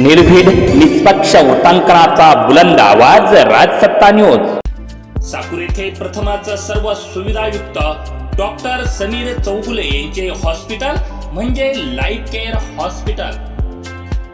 निर्भीड निष्पक्ष उटांकनाचा बुलंद आवाज राजसत्ता न्यूज. साकूर येथे प्रथमच सर्व सुविधायुक्त डॉक्टर समीर चौगुले यांचे हॉस्पिटल म्हणजे लाईफ केअर हॉस्पिटल.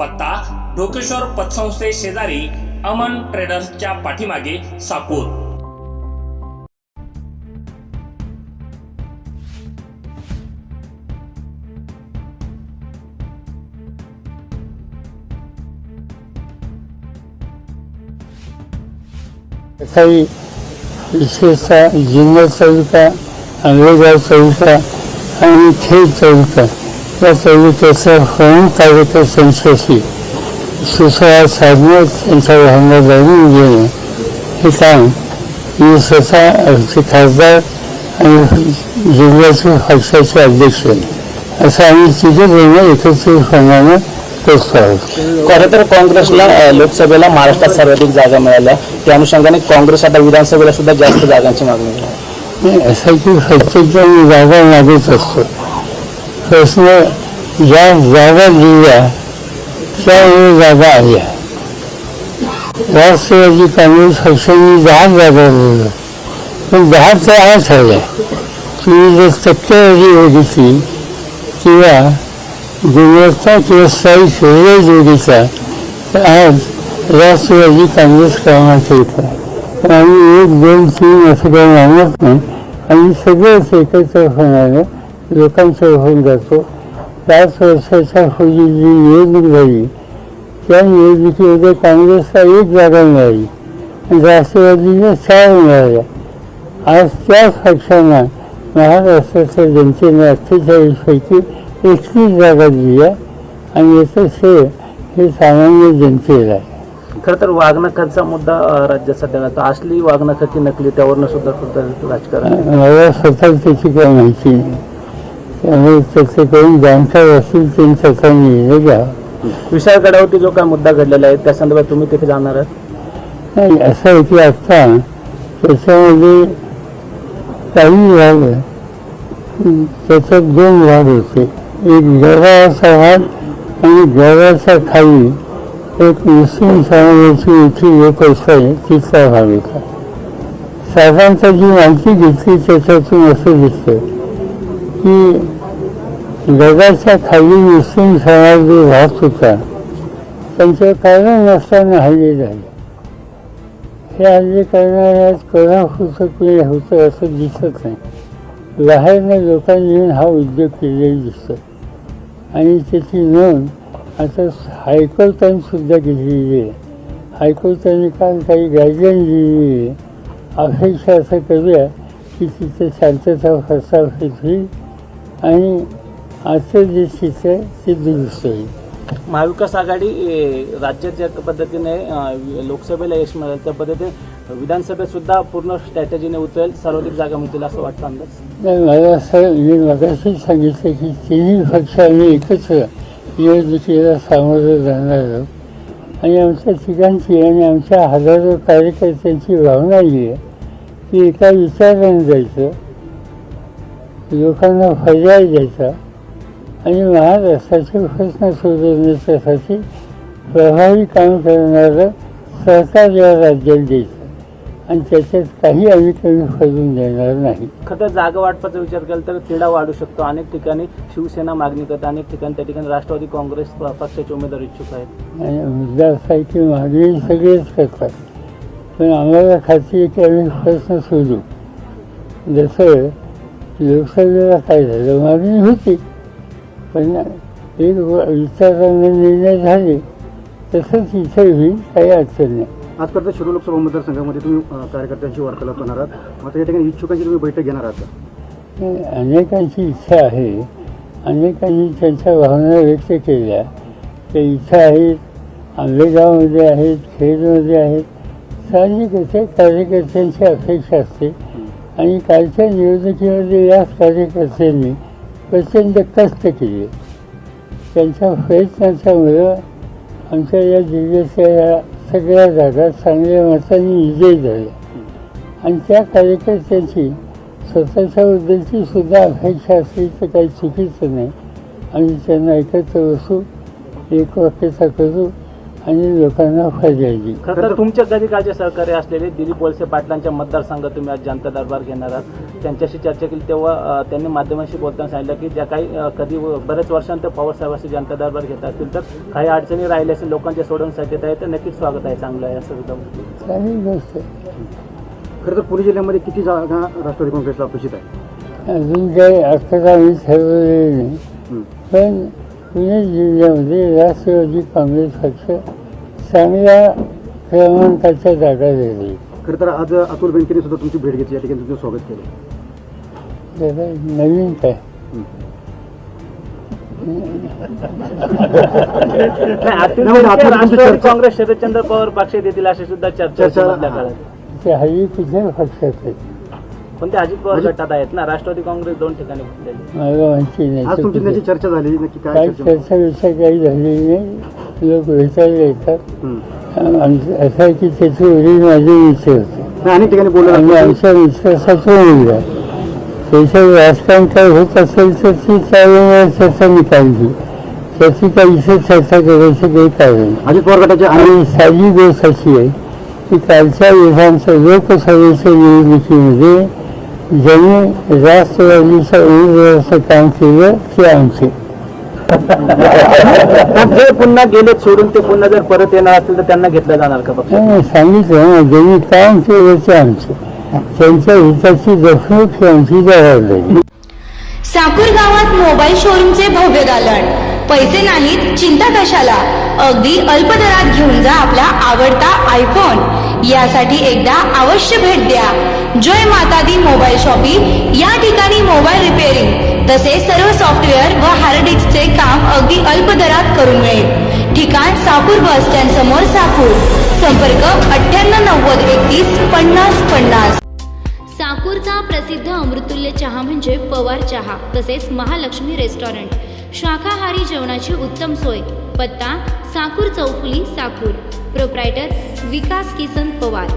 पत्ता ढोकेश्वर पतसंस्थे शेजारी अमन ट्रेडर्सच्या पाठीमागे साकूर. काही विशेषतः जिल्हा तालुका आंबेगाव तालुका आणि खेड तालुका या तालुक्याचा होम तालुका संस्थेशी सुसंवाद साधण्यात त्यांच्या भावना जाणून घेणं. हे काम मी स्वतः आमचे खासदार आणि जिल्ह्याचे पक्षाचे अध्यक्ष असं आम्ही तिथे जण एकत्रितपणानं करतो आहोत खरं तर काँग्रेसला लोकसभेला महाराष्ट्रात सर्वाधिक जागा मिळाल्या. त्या अनुषंगाने काँग्रेस आता विधानसभेला सुद्धा जास्त जागांची मागणी. नाही, असं की प्रत्येकजण जागा मागत असतो. प्रश्न ज्या जागा दिल्या त्या जागा आल्या राष्ट्रवादी काँग्रेस पक्षाने दहा जागा दिल्या पण दहा ते आठ आल्या तुम्ही जर टक्केवारी बघितली किंवा गुणवत्ता किंवा स्थायी शरीर जोडीचा तर आज राष्ट्रवादी काँग्रेस कामात येत आहे आम्ही एक दोन तीन असं काही मानत नाही आम्ही सगळंच एकत्र होणार लोकांचं होऊन जातो पाच वर्षाच्या पूर्वी जी निवडणूक झाली त्या निवडणुकीमध्ये काँग्रेसला एक जागा मिळाली आणि राष्ट्रवादीला चार मिळाल्या आज त्याच पक्षांना महाराष्ट्राच्या जनतेने अठ्ठेचाळीसपैकी एकवीस जागा दिल्या आणि याचं श्रेय हे सामान्य जनतेला आहे खरं तर वागणकाचा मुद्दा राज्यात सध्या गाजतो. असली वागणका की नकली त्यावरनं सुद्धा सुद्धा राजकारण. मला स्वतः त्याची काही माहिती नाही त्यामुळे त्याचे काही निर्णय घ्यावा विशाळगडावरती जो काय मुद्दा घडलेला आहे त्या संदर्भात तुम्ही तिथे जाणार आहात? नाही असं आता त्याच्यामध्ये काही झालं त्याच्यात दोन भाग होते. एक गडाचा भाग आणि गडाच्या खाली एक मुस्लिम समाजाची इथे लोक असतात तिथला भाग होता. साधारणतः जी माहिती घेतली त्याच्यातून असं दिसतं की गडाच्या खाली मुस्लिम समाज जो राहत होता. त्यांच्या कारण नसताना हल्ले झाले. हे हल्ले करणाऱ्या होतं कोणी होतं असं दिसत नाही. लहान लोकांनी येऊन हा उद्योग केलेला दिसतो. आणि त्याची नोंद आता हायकोर्टांनीसुद्धा घेतलेली आहे. हायकोर्टाने काल काही गायडलाईन दिलेली आहे. अपेक्षा असं करूया की तिथे शांतता प्रस्थापित होईल. आणि आजचं जे चित्र आहे ते दुरुस्त होईल महाविकास आघाडी राज्यात ज्या पद्धतीने लोकसभेला यश मिळेल त्या पद्धतीने विधानसभेत सुद्धा पूर्ण स्ट्रॅटेजीने उतरेल सर्वाधिक जागा मिळतील असं वाटतं अंदाज? नाही मला असं मी सांगितलं की तिन्ही पक्ष आम्ही एकत्र निवडणुकीला सामोरं जाणार आहोत. आणि आमच्या ठिकाणची आणि आमच्या हजारो कार्यकर्त्यांची भावना ही आहे की एका विचाराने जायचं लोकांना पर्याय द्यायचा. आणि महाराष्ट्राचे प्रश्न सोडवण्याच्यासाठी प्रभावी काम करणारं सरकार या राज्यात द्यायचं. आणि त्याच्यात काही आम्ही कमी करून देणार नाही. खरं जागा वाटपाचा विचार केला तर तिढा वाढू शकतो. अनेक ठिकाणी शिवसेना मागणी करते अनेक ठिकाणी त्या ठिकाणी राष्ट्रवादी काँग्रेस पक्षाचे उमेदवार इच्छुक आहेत. आणि मुद्दा असा आहे की मागणी सगळेच करतात. पण आम्हाला खात्री आहे की आम्ही प्रश्न सोडू. जसं लोकसभेला काय झालं मागणी होती पण एक विचाराने निर्णय झाले तसंच इथे होईल काही अडचण नाही. आजपर्यंत शिरूर लोकसभा मतदारसंघामध्ये तुम्ही अ, कार्यकर्त्यांशी वार्तालाप करणार आहात. मात्र या ठिकाणी इच्छुकांची तुम्ही बैठक घेणार आहात का? अनेकांची इच्छा आहे. अनेकांनी त्यांच्या भावना व्यक्त केल्या. ते इच्छा आहेत आंबेगावमध्ये आहेत खेडमध्ये आहेत. साहजिकच आहे कार्यकर्त्यांची अपेक्षा असते. आणि कालच्या निवडणुकीमध्ये याच कार्यकर्त्यांनी प्रचंड कष्ट केले. त्यांच्या प्रयत्नांच्यामुळं आमच्या या जिल्ह्याच्या या सगळ्या जागा चांगल्या मताने विजयी झाल्या. आणि त्या कार्यकर्त्यांची स्वतःच्या बद्दलची सुद्धा अपेक्षा असली तर काही चुकीचं नाही. आणि त्यांना एकत्र बसू एक वाक्यता करू आणि लोकांना फायदा देऊ खरं तर तुमच्या कधी काळचे सहकार्य असलेले दिलीप वळसे पाटलांच्या मतदारसंघात तुम्ही आज जनता दरबार घेणार आहात त्यांच्याशी चर्चा केली तेव्हा त्यांनी माध्यमांशी बोलताना सांगितलं की ज्या काही कधी व- बरेच वर्षांतर पवार साहेबांशी जनता दरबार घेत असतील तर काही अडचणी राहिल्या असेल लोकांच्या सोडवण्यासाठी आहे तर नक्कीच स्वागत आहे चांगलं आहे असं सुद्धा. चांगली गोष्ट. खरं तर पुणे जिल्ह्यामध्ये किती जागा राष्ट्रवादी काँग्रेसला अपेक्षित आहे अजून काही आम्ही ठरवलेले नाही. पण पुणे जिल्ह्यामध्ये राष्ट्रवादी काँग्रेस पक्ष चांगल्या क्रमांकाच्या जागा दिली खरं तर आज अतुल बेनकेने सुद्धा तुमची भेट घेतली या ठिकाणी तुमचं स्वागत केलं. त्याला नवीन काय? नाही, अतुल नाही, बेनके अतुल बेनके राष्ट्रवादी चर्चा- काँग्रेस शरदचंद्र पवार पक्ष देतील अशी सुद्धा चर्चा होती चर्चा- मधल्या काळात ते हल्ली कुठल्या पक्षात आहे पण ते अजित पवार म्हणजे- गटात आहेत ना राष्ट्रवादी काँग्रेस दोन ठिकाणी मला माहिती आज तुमची. त्याची चर्चा झाली नक्की काय चर्चा चर्चा विषय काही झालेली नाही लोक भेटायला येतात हं. आमचं असं आहे की त्याचे वडील माझे मित्र होते नाही, अनेक ठिकाणी बोललं आणि जातं. आमच्या विश्वासाचा मुलगा त्याचं राजकारण काय होत असेल तर ती त्यावेळेला चर्चा निकालली त्याची काही इथे चर्चा करायचं काही कारण नाही. अजित पवार गटाचे आणि साधी गोष्ट अशी आहे की कालच्या विधानसभा लोकसभेच्या निवडणुकीमध्ये ज्यांनी राष्ट्रवादीच्या उमेदवाराचं काम केलं ते आमचे. जे पुन्हा गेलेत सोडून ते पुन्हा जर परत येणार असतील तर त्यांना घेतलं जाणार का पक्ष नाही, सांगितलं ज्यांनी काम केलं ते आमचे. त्यांच्या हिताची ही आमची जबाबदारी. साकूर गावात मोबाईल शोरूमचे भव्य दालन पैसे नाहीत चिंता कशाला? अगदी अल्प दरात घेऊन जा आपला आवडता आयफोन यासाठी एकदा अवश्य भेट द्या. जय माता दी मोबाईल शॉपिंग या ठिकाणी मोबाईल रिपेअरिंग तसेच सर्व सॉफ्टवेअर व हार्ड डिस्कचे काम अगदी अल्प दरात करून मिळेल. ठिकाण साकूर बस स्टँड समोर साकूर. संपर्क अठ्ठ्याण्णव नव्वद एकतीस पन्नास पन्नास. साकूरचा प्रसिद्ध अमृतुल्य चहा म्हणजे पवार चहा तसेच महालक्ष्मी रेस्टॉरंट. शाकाहारी जेवणाची उत्तम सोय. पत्ता साकूर चौफुली साकूर. प्रोप्रायटर विकास किसन पवार.